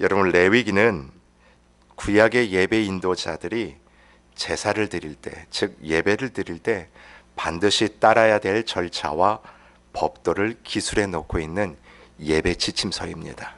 여러분 레위기는 구약의 예배 인도자들이 제사를 드릴 때, 즉 예배를 드릴 때 반드시 따라야 될 절차와 법도를 기술해 놓고 있는 예배 지침서입니다.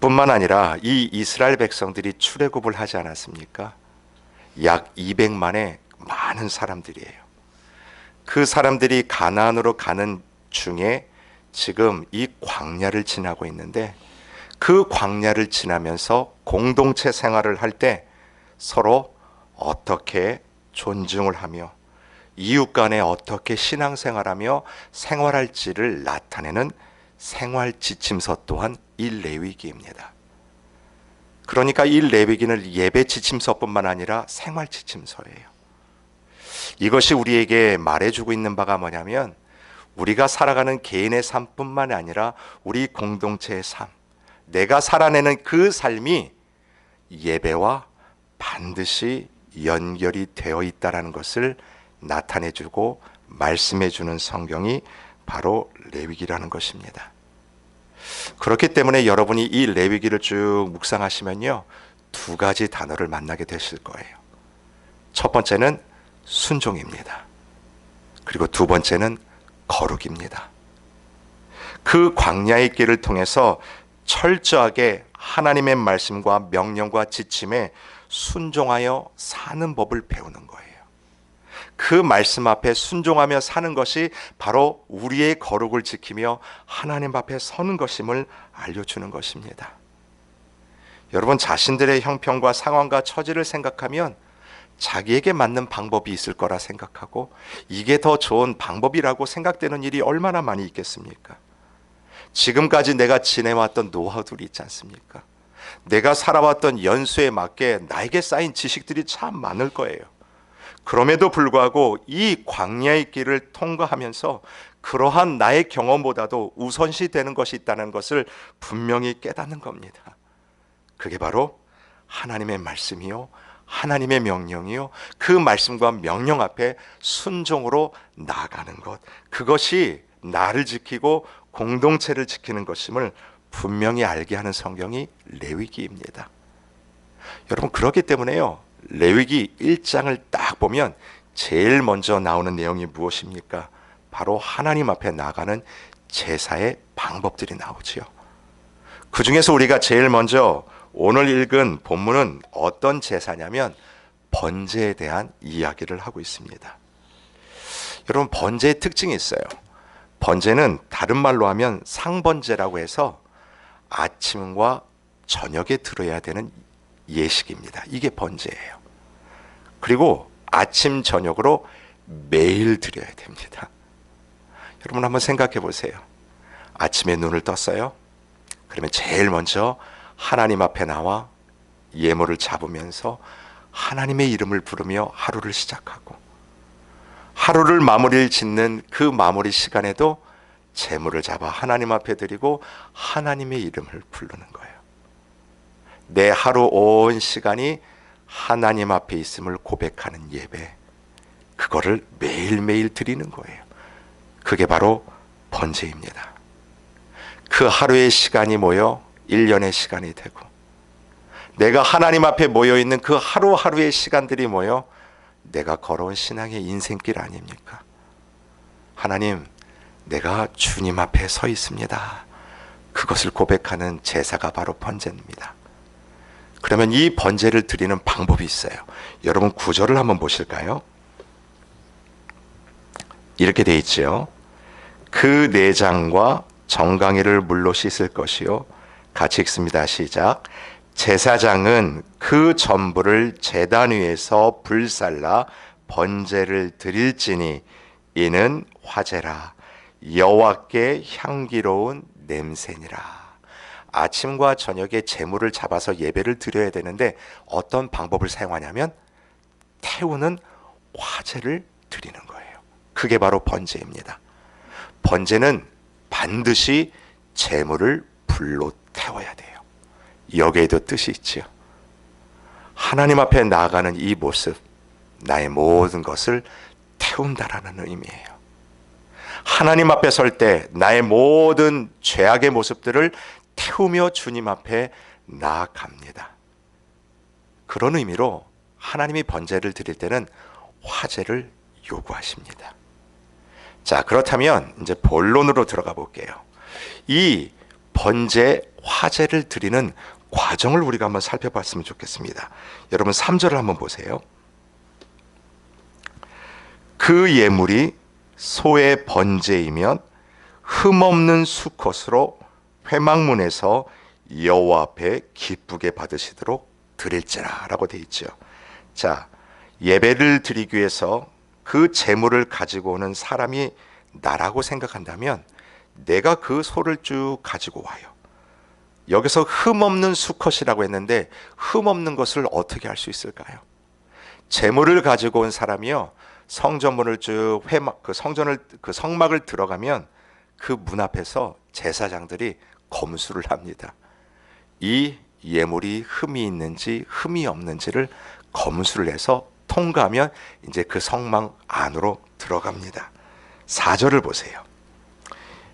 뿐만 아니라 이 이스라엘 백성들이 출애굽을 하지 않았습니까? 약 200만의 많은 사람들이에요. 그 사람들이 가나안으로 가는 중에 지금 이 광야를 지나고 있는데 그 광야를 지나면서 공동체 생활을 할 때 서로 어떻게 존중을 하며 이웃 간에 어떻게 신앙생활하며 생활할지를 나타내는 생활 지침서 또한 이 레위기입니다. 그러니까 이 레위기는 예배 지침서뿐만 아니라 생활 지침서예요. 이것이 우리에게 말해주고 있는 바가 뭐냐면 우리가 살아가는 개인의 삶뿐만 아니라 우리 공동체의 삶, 내가 살아내는 그 삶이 예배와 반드시 연결이 되어 있다라는 것을 나타내 주고 말씀해 주는 성경이 바로 레위기라는 것입니다. 그렇기 때문에 여러분이 이 레위기를 쭉 묵상하시면요. 두 가지 단어를 만나게 되실 거예요. 첫 번째는 순종입니다. 그리고 두 번째는 거룩입니다. 그 광야의 길을 통해서 철저하게 하나님의 말씀과 명령과 지침에 순종하여 사는 법을 배우는 거예요. 그 말씀 앞에 순종하며 사는 것이 바로 우리의 거룩을 지키며 하나님 앞에 서는 것임을 알려주는 것입니다. 여러분 자신들의 형편과 상황과 처지를 생각하면 자기에게 맞는 방법이 있을 거라 생각하고 이게 더 좋은 방법이라고 생각되는 일이 얼마나 많이 있겠습니까? 지금까지 내가 지내왔던 노하우들이 있지 않습니까? 내가 살아왔던 연수에 맞게 나에게 쌓인 지식들이 참 많을 거예요. 그럼에도 불구하고 이 광야의 길을 통과하면서 그러한 나의 경험보다도 우선시 되는 것이 있다는 것을 분명히 깨닫는 겁니다. 그게 바로 하나님의 말씀이요. 하나님의 명령이요. 그 말씀과 명령 앞에 순종으로 나아가는 것. 그것이 나를 지키고 공동체를 지키는 것임을 분명히 알게 하는 성경이 레위기입니다. 여러분 그렇기 때문에요. 레위기 1장을 딱 보면 제일 먼저 나오는 내용이 무엇입니까? 바로 하나님 앞에 나가는 제사의 방법들이 나오지요. 그 중에서 우리가 제일 먼저 오늘 읽은 본문은 어떤 제사냐면 번제에 대한 이야기를 하고 있습니다. 여러분 번제의 특징이 있어요. 번제는 다른 말로 하면 상번제라고 해서 아침과 저녁에 들어야 되는 예식입니다. 이게 번제예요. 그리고 아침 저녁으로 매일 드려야 됩니다. 여러분 한번 생각해 보세요. 아침에 눈을 떴어요. 그러면 제일 먼저 하나님 앞에 나와 예물을 잡으면서 하나님의 이름을 부르며 하루를 시작하고 하루를 마무리를 짓는 그 마무리 시간에도 재물을 잡아 하나님 앞에 드리고 하나님의 이름을 부르는 거예요. 내 하루 온 시간이 하나님 앞에 있음을 고백하는 예배. 그거를 매일매일 드리는 거예요. 그게 바로 번제입니다. 그 하루의 시간이 모여 1년의 시간이 되고 내가 하나님 앞에 모여 있는 그 하루하루의 시간들이 모여 내가 걸어온 신앙의 인생길 아닙니까? 하나님, 내가 주님 앞에 서 있습니다. 그것을 고백하는 제사가 바로 번제입니다. 그러면 이 번제를 드리는 방법이 있어요. 여러분 구절을 한번 보실까요? 이렇게 돼 있죠. 그 내장과 정강이를 물로 씻을 것이요. 같이 읽습니다. 시작. 제사장은 그 전부를 제단 위에서 불살라 번제를 드릴지니 이는 화제라 여호와께 향기로운 냄새니라. 아침과 저녁에 재물을 잡아서 예배를 드려야 되는데 어떤 방법을 사용하냐면 태우는 화제를 드리는 거예요. 그게 바로 번제입니다. 번제는 반드시 재물을 불로 태워야 돼요. 여기에도 뜻이 있지요. 하나님 앞에 나아가는 이 모습, 나의 모든 것을 태운다라는 의미예요. 하나님 앞에 설 때 나의 모든 죄악의 모습들을 태우며 주님 앞에 나아갑니다. 그런 의미로 하나님이 번제를 드릴 때는 화제를 요구하십니다. 자, 그렇다면 이제 본론으로 들어가 볼게요. 이 번제 화제를 드리는 과정을 우리가 한번 살펴봤으면 좋겠습니다. 여러분 3절을 한번 보세요. 그 예물이 소의 번제이면 흠없는 수컷으로 회막문에서 여호와 앞에 기쁘게 받으시도록 드릴지라라고 돼 있죠. 자, 예배를 드리기 위해서 그 재물을 가지고 오는 사람이 나라고 생각한다면 내가 그 소를 쭉 가지고 와요. 여기서 흠 없는 수컷이라고 했는데 흠 없는 것을 어떻게 할 수 있을까요? 재물을 가지고 온 사람이요 성전문을 쭉 회막 그 성전을 그 성막을 들어가면 그 문 앞에서 제사장들이 검수를 합니다. 이 예물이 흠이 있는지 흠이 없는지를 검수를 해서 통과하면 이제 그 성막 안으로 들어갑니다. 4절을 보세요.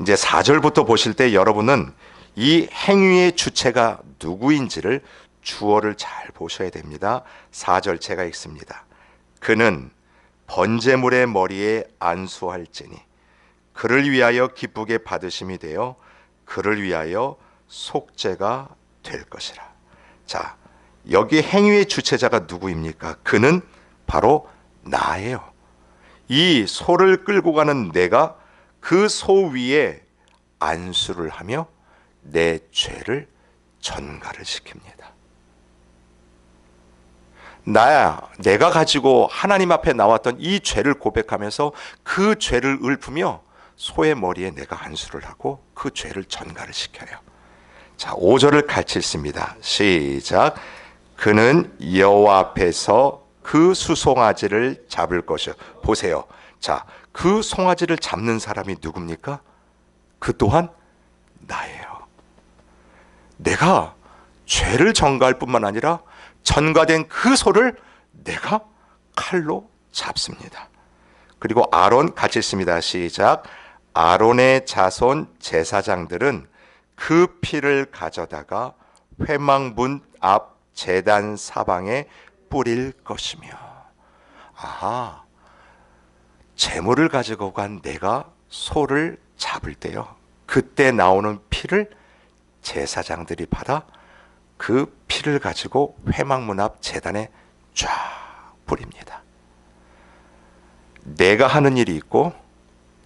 이제 4절부터 보실 때 여러분은 이 행위의 주체가 누구인지를 주어를 잘 보셔야 됩니다. 4절 제가 읽습니다. 그는 번제물의 머리에 안수할지니 그를 위하여 기쁘게 받으심이 되어 그를 위하여 속죄가 될 것이라. 자, 여기 행위의 주체자가 누구입니까? 그는 바로 나예요. 이 소를 끌고 가는 내가 그 소 위에 안수를 하며 내 죄를 전가를 시킵니다. 나야 내가 가지고 하나님 앞에 나왔던 이 죄를 고백하면서 그 죄를 읊으며 소의 머리에 내가 안수를 하고 그 죄를 전가를 시켜요. 자, 5절을 같이 읽습니다. 시작. 그는 여호와 앞에서 그 수송아지를 잡을 것이요. 보세요. 자, 그 송아지를 잡는 사람이 누굽니까? 그 또한 나예요. 내가 죄를 전가할 뿐만 아니라 전가된 그 소를 내가 칼로 잡습니다. 그리고 아론 같이 있습니다. 시작. 아론의 자손 제사장들은 그 피를 가져다가 회망문 앞 제단 사방에 뿌릴 것이며 아하 재물을 가지고 간 내가 소를 잡을 때요 그때 나오는 피를 제사장들이 받아 그 피를 가지고 회망문 앞 제단에 쫙 뿌립니다. 내가 하는 일이 있고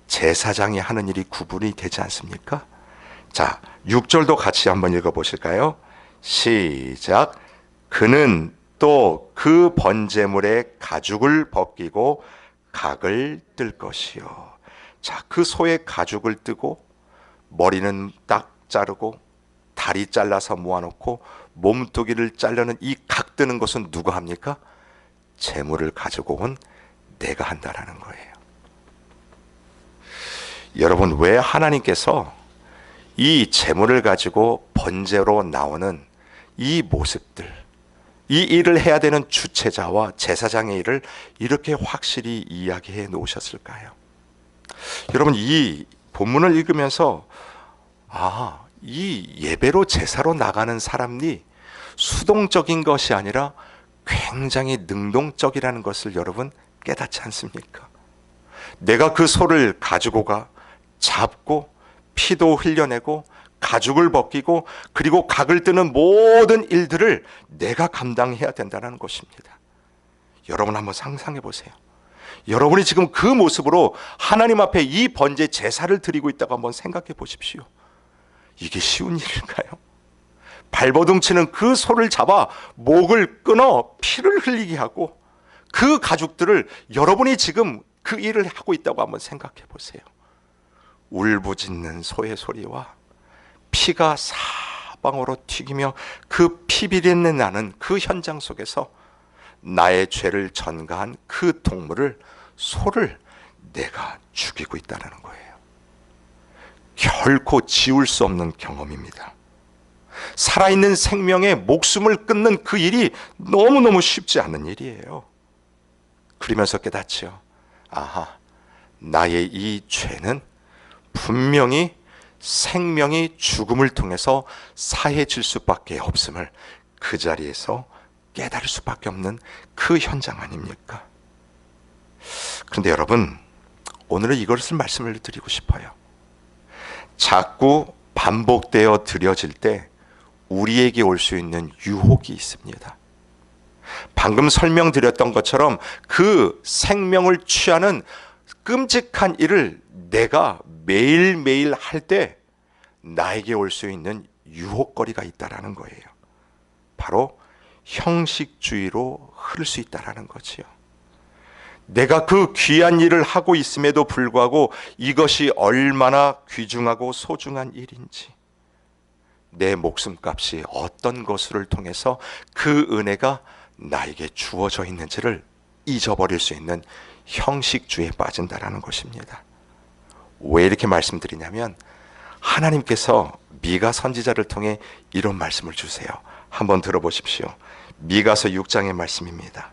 제사장이 하는 일이 구분이 되지 않습니까? 자, 6절도 같이 한번 읽어 보실까요? 시작. 그는 또 그 번제물의 가죽을 벗기고 각을 뜰 것이요. 자, 그 소의 가죽을 뜨고 머리는 딱 자르고 다리 잘라서 모아놓고 몸뚱이를 자르는 이 각 뜨는 것은 누가 합니까? 재물을 가지고 온 내가 한다라는 거예요. 여러분 왜 하나님께서 이 재물을 가지고 번제로 나오는 이 모습들, 이 일을 해야 되는 주체자와 제사장의 일을 이렇게 확실히 이야기해 놓으셨을까요? 여러분 이 본문을 읽으면서 아, 이 예배로 제사로 나가는 사람이 수동적인 것이 아니라 굉장히 능동적이라는 것을 여러분 깨닫지 않습니까? 내가 그 소를 가지고 가 잡고 피도 흘려내고 가죽을 벗기고 그리고 각을 뜨는 모든 일들을 내가 감당해야 된다는 것입니다. 여러분 한번 상상해 보세요. 여러분이 지금 그 모습으로 하나님 앞에 이 번제 제사를 드리고 있다고 한번 생각해 보십시오. 이게 쉬운 일일까요? 발버둥 치는 그 소를 잡아 목을 끊어 피를 흘리게 하고 그 가죽들을 여러분이 지금 그 일을 하고 있다고 한번 생각해 보세요. 울부짖는 소의 소리와 피가 사방으로 튀기며 그 피비린내 나는 그 현장 속에서 나의 죄를 전가한 그 동물을 소를 내가 죽이고 있다는 거예요. 결코 지울 수 없는 경험입니다. 살아있는 생명의 목숨을 끊는 그 일이 너무너무 쉽지 않은 일이에요. 그러면서 깨닫죠. 아하, 나의 이 죄는 분명히 생명이 죽음을 통해서 사해질 수밖에 없음을 그 자리에서 깨달을 수밖에 없는 그 현장 아닙니까? 그런데 여러분, 오늘은 이것을 말씀을 드리고 싶어요. 자꾸 반복되어 드려질 때 우리에게 올 수 있는 유혹이 있습니다. 방금 설명드렸던 것처럼 그 생명을 취하는 끔찍한 일을 내가 매일매일 할 때 나에게 올 수 있는 유혹거리가 있다라는 거예요. 바로 형식주의로 흐를 수 있다라는 거지요. 내가 그 귀한 일을 하고 있음에도 불구하고 이것이 얼마나 귀중하고 소중한 일인지 내 목숨값이 어떤 것을 통해서 그 은혜가 나에게 주어져 있는지를 잊어버릴 수 있는 형식주의에 빠진다라는 것입니다. 왜 이렇게 말씀드리냐면 하나님께서 미가 선지자를 통해 이런 말씀을 주세요. 한번 들어보십시오. 미가서 6장의 말씀입니다.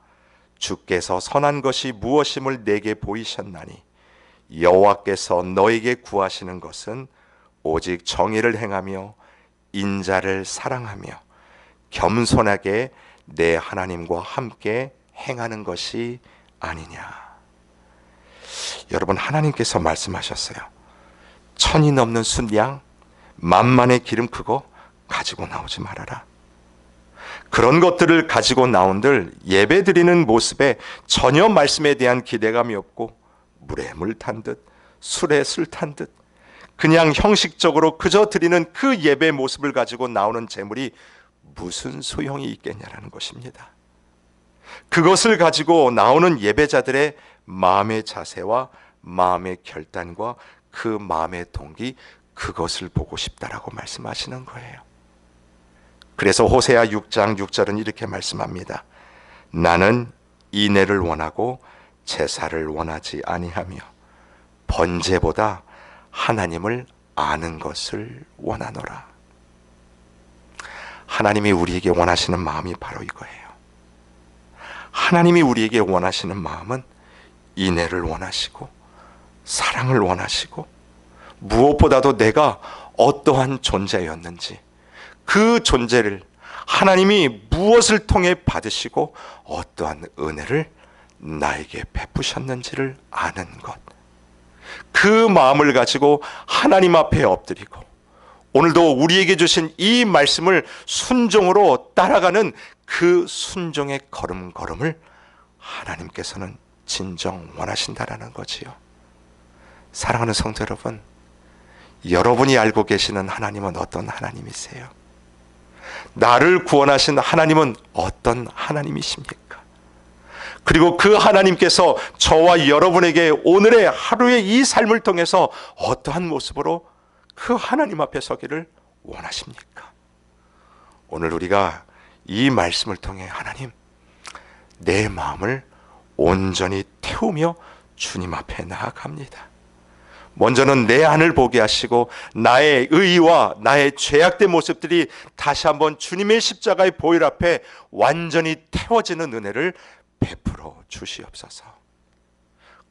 주께서 선한 것이 무엇임을 내게 보이셨나니 여호와께서 너에게 구하시는 것은 오직 정의를 행하며 인자를 사랑하며 겸손하게 내 하나님과 함께 행하는 것이 아니냐. 여러분 하나님께서 말씀하셨어요. 천이 넘는 순양 만만의 기름 크고 가지고 나오지 말아라. 그런 것들을 가지고 나온들 예배 드리는 모습에 전혀 말씀에 대한 기대감이 없고 물에 물 탄 듯 술에 술 탄 듯 그냥 형식적으로 그저 드리는 그 예배 모습을 가지고 나오는 재물이 무슨 소용이 있겠냐라는 것입니다. 그것을 가지고 나오는 예배자들의 마음의 자세와 마음의 결단과 그 마음의 동기 그것을 보고 싶다라고 말씀하시는 거예요. 그래서 호세아 6장 6절은 이렇게 말씀합니다. 나는 인애를 원하고 제사를 원하지 아니하며 번제보다 하나님을 아는 것을 원하노라. 하나님이 우리에게 원하시는 마음이 바로 이거예요. 하나님이 우리에게 원하시는 마음은 인애를 원하시고 사랑을 원하시고 무엇보다도 내가 어떠한 존재였는지 그 존재를 하나님이 무엇을 통해 받으시고 어떠한 은혜를 나에게 베푸셨는지를 아는 것. 그 마음을 가지고 하나님 앞에 엎드리고 오늘도 우리에게 주신 이 말씀을 순종으로 따라가는 그 순종의 걸음걸음을 하나님께서는 진정 원하신다라는 거지요. 사랑하는 성도 여러분, 여러분이 알고 계시는 하나님은 어떤 하나님이세요? 나를 구원하신 하나님은 어떤 하나님이십니까? 그리고 그 하나님께서 저와 여러분에게 오늘의 하루의 이 삶을 통해서 어떠한 모습으로 그 하나님 앞에 서기를 원하십니까? 오늘 우리가 이 말씀을 통해 하나님, 내 마음을 온전히 태우며 주님 앞에 나아갑니다. 먼저는 내 안을 보게 하시고 나의 의와 나의 죄악된 모습들이 다시 한번 주님의 십자가의 보혈 앞에 완전히 태워지는 은혜를 베풀어 주시옵소서.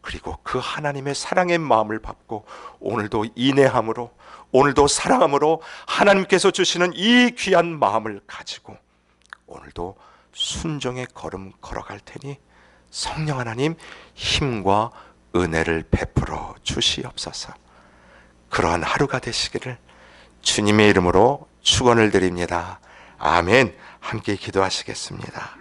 그리고 그 하나님의 사랑의 마음을 받고 오늘도 인내함으로 오늘도 사랑함으로 하나님께서 주시는 이 귀한 마음을 가지고 오늘도 순종의 걸음 걸어갈 테니 성령 하나님 힘과 은혜를 베풀어 주시옵소서. 그러한 하루가 되시기를 주님의 이름으로 축원을 드립니다. 아멘. 함께 기도하시겠습니다.